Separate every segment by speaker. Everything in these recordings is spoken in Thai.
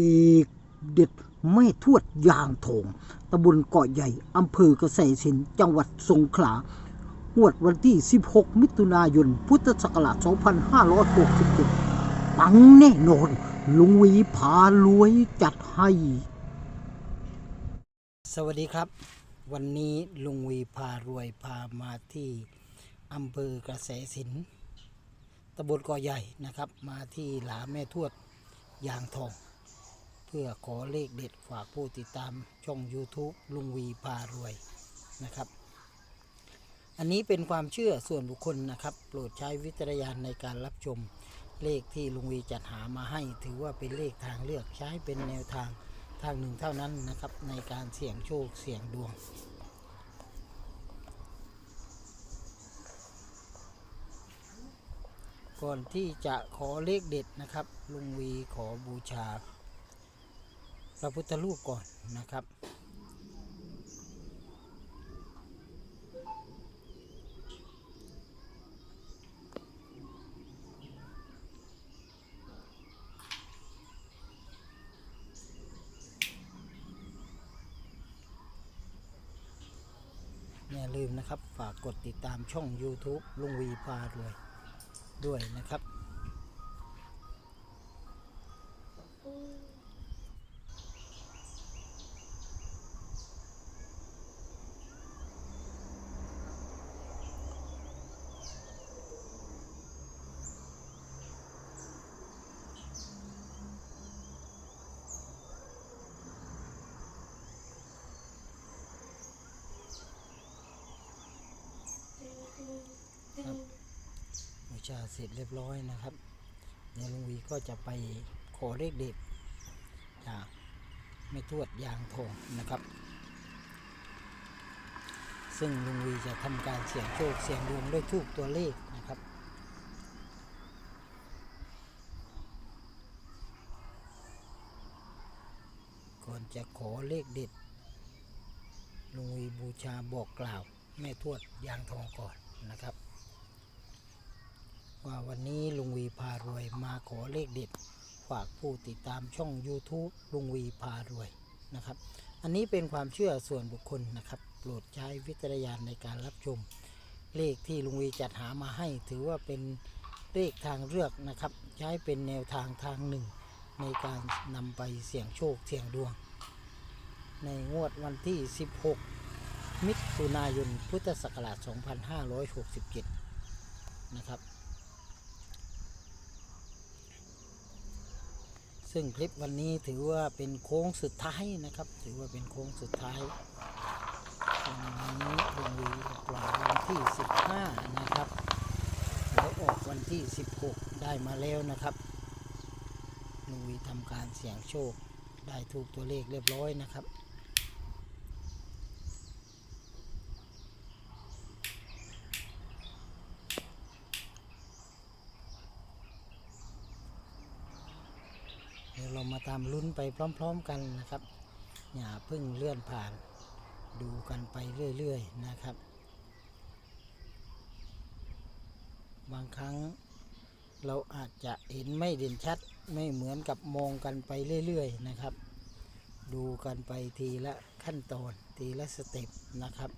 Speaker 1: อีกเด็ดไม่ทวดยางทองตำบลเกาะใหญ่ อำเภอกเกษตรสิน จังหวัดสงขลางวดวันที่ 16 มิถุนายน พุทธศักราช 2567 ปังแน่นอน ลุงวีพารวยจัดให้ สวัสดีครับ วันนี้ลุงวีพารวยพามาที่อำเภอกระแสสินตำบลเกาะใหญ่นะครับ มาที่หลาแม่ทวดยางทอง พื่อขอเลขเด็ดฝากผู้ติดตามช่อง YouTube ลุงวีพารวยนะครับ อันนี้เป็นความเชื่อส่วนบุคคลนะครับ โปรดใช้วิจารณญาณในการรับชมเลขที่ลุงวีจัดหามาให้ ถือว่าเป็นเลขทางเลือกใช้เป็นแนวทางทางหนึ่งเท่านั้นนะครับ ในการเสี่ยงโชคเสี่ยงดวง ก่อนที่จะขอเลขเด็ดนะครับ ลุงวีขอบูชา พระพุทธรูปก่อนนะครับ อย่าลืมนะครับ ฝากกดติดตามช่อง YouTube ลุงวีพารวยด้วยนะครับ บูชา เสร็จเรียบร้อยนะครับเดี๋ยวลุงวีก็จะไปขอเลขเด็ดจากแม่ทวดยางทองนะครับ ซึ่งลุงวีจะทำการเสี่ยงโชคเสี่ยงดวงด้วยทูกตัวเลขนะครับก่อนจะขอเลขเด็ดลุงวีบูชาบอกกล่าวแม่ทวดยางทองก่อนนะครับ ว่าวันนี้ลุงวีพารวยมาขอเลขเด็ด ฝากผู้ติดตามช่อง YouTube ลุงวีพารวยนะครับ อันนี้เป็นความเชื่อส่วนบุคคลนะครับ โปรดใช้วิจารณญาณในการรับชม เลขที่ลุงวีจัดหามาให้ ถือว่าเป็นเลขทางเลือกนะครับ ใช้เป็นแนวทางทางหนึ่ง ในการนำไปเสี่ยงโชคเสี่ยงดวง ในงวดวันที่ 16 มิถุนายนพุทธศักราช 2567 นะครับ ซึ่งคลิปวันนี้ถือว่าเป็นโค้งสุดท้ายนะครับ ถือว่าเป็นโค้งสุดท้ายวันนี้ลุงวีปล่อยวันที่ 15 นะครับแล้วออกวันที่ 16 ได้มาแล้วนะครับลุงวีทำการเสี่ยงโชคได้ถูกตัวเลขเรียบร้อยนะครับ เดี๋ยวเรามาตามลุ้นไปพร้อม ๆกันนะครับอย่าเพิ่งเลื่อนผ่าน ดูกันไปเรื่อยๆนะครับ บางครั้งเราอาจจะเห็นไม่เด่นชัดไม่เหมือนกับมองกันไปเรื่อยๆนะครับ ดูกันไปทีละขั้นตอนทีละสเต็ปนะครับ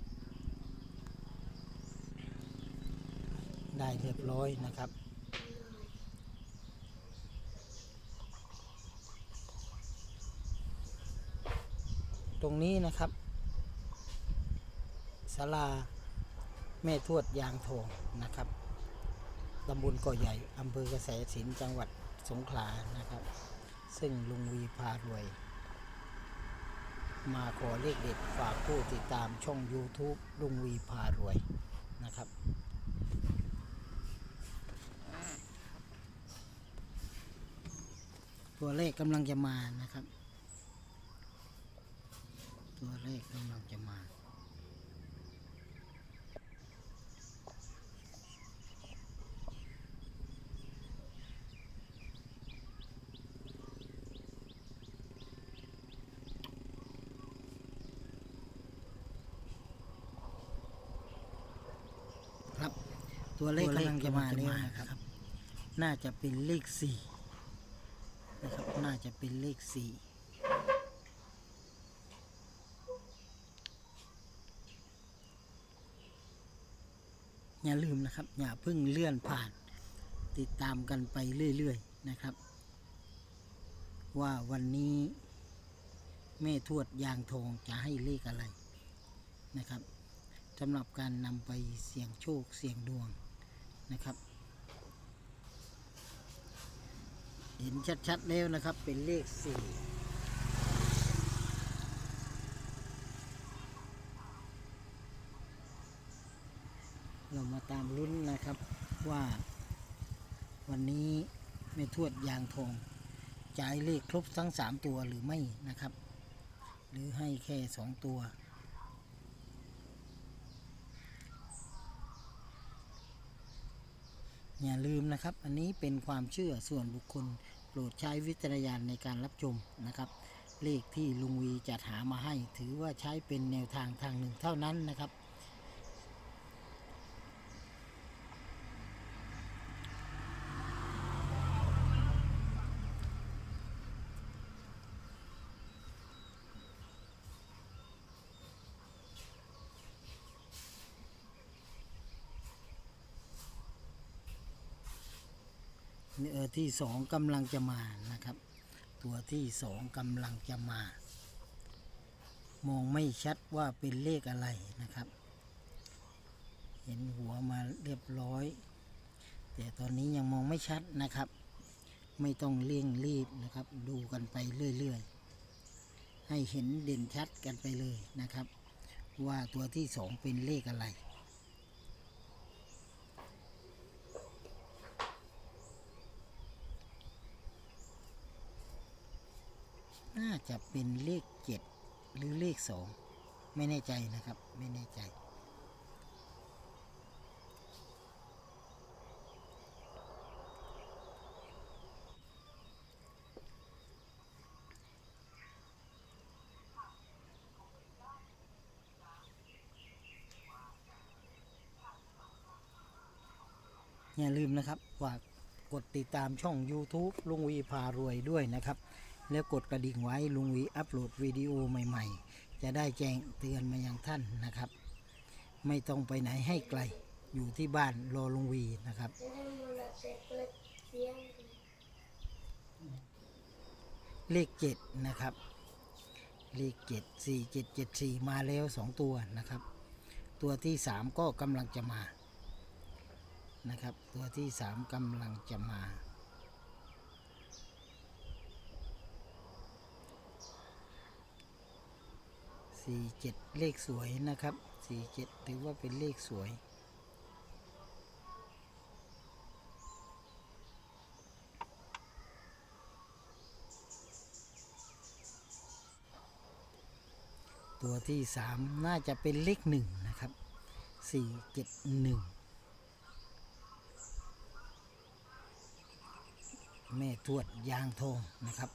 Speaker 1: ได้เรียบร้อยนะครับ ตรงนี้นะครับศาลาแม่ทวดยางทองนะครับตำบลก่อใหญ่อำเภอกระแสสินจังหวัดสงขลานะครับ ซึ่งลุงวีพารวย มาขอเลขเด็ดฝากผู้ติดตามช่อง YouTube ลุงวีพารวยนะครับตัวเลขกำลังจะมานะครับ ตัวเลขกำลังจะมาครับตัวเลขกำลังจะมาแล้วนะครับ น่าจะเป็นเลขสี่นะครับ น่าจะเป็นเลขสี่ อย่าลืมนะครับ อย่าเพิ่งเลื่อนผ่าน ติดตามกันไปเรื่อยๆนะครับ ว่าวันนี้แม่ทวดยางทองจะให้เลขอะไรนะครับสำหรับการนำไปเสี่ยงโชคเสี่ยงดวงนะครับ เห็นชัดๆแล้วนะครับเป็นเลขสี่เรา มาตามลุ้นนะครับว่า วันนี้แม่ทวดยางทองจ่ายเลขครบทั้งสามตัวหรือไม่นะครับ หรือให้แค่สองตัว อย่าลืมนะครับ อันนี้เป็นความเชื่อส่วนบุคคลโปรดใช้วิจารณญาณในการรับชมนะครับ เลขที่ลุงวีจัดหามาให้ ถือว่าใช้เป็นแนวทางทางหนึ่งเท่านั้นนะครับ ที่สองกำลังจะมานะครับ ตัวที่สองกำลังจะมา มองไม่ชัดว่าเป็นเลขอะไรนะครับ เห็นหัวมาเรียบร้อย แต่ตอนนี้ยังมองไม่ชัดนะครับ ไม่ต้องเร่งรีบนะครับ ดูกันไปเรื่อยๆ ให้เห็นเด่นชัดกันไปเลยนะครับ ว่าตัวที่สองเป็นเลขอะไร น่าจะเป็นเลขเจ็ดหรือเลขสองไม่แน่ใจนะครับ ไม่แน่ใจ อย่าลืมนะครับ ฝากกดติดตามช่อง YouTube ลุงวีพารวยด้วยนะครับ แล้วกดกระดิ่งไว้ลุงวีอัปโหลดวิดีโอใหม่ ๆ จะได้แจ้งเตือนมายังท่านนะครับ ไม่ต้องไปไหนให้ไกลอยู่ที่บ้านรอลุงวีนะครับ เลขเจ็ดนะครับ เลขเจ็ดสี่เจ็ดเจ็ดสี่มาแล้วสองตัวนะครับ ตัวที่สามก็กำลังจะมานะครับ ตัวที่สามกำลังจะมา สี่เจ็ดเลขสวยนะครับสี่เจ็ดถือว่าเป็นเลขสวย ตัวที่สามน่าจะเป็นเลขหนึ่งนะครับสี่เจ็ดหนึ่งแม่ทวดยางทองนะครับ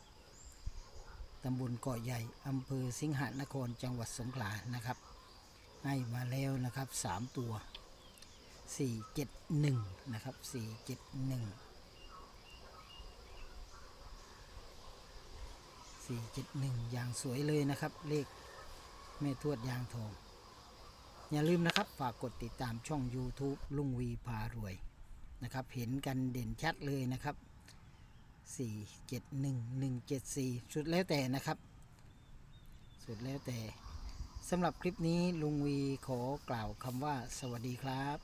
Speaker 1: ตำบลเกาะใหญ่อำเภอสิงหนครจังหวัดสงขลานะครับ ให้มาแล้วนะครับสามตัวสี่เจ็ดหนึ่งนะครับสี่เจ็ดหนึ่งสี่เจ็ดหนึ่งอย่างสวยเลยนะครับ เลขแม่ทวดยางทอง อย่าลืมนะครับ ฝากกดติดตามช่อง YouTube ลุงวีพารวยนะครับ เห็นกันเด่นชัดเลยนะครับ สี่เจ็ดหนึ่งหนึ่งเจ็ดสี่สุดแล้วแต่นะครับ สุดแล้วแต่สำหรับคลิปนี้ลุงวีขอกล่าวคำว่าสวัสดีครับ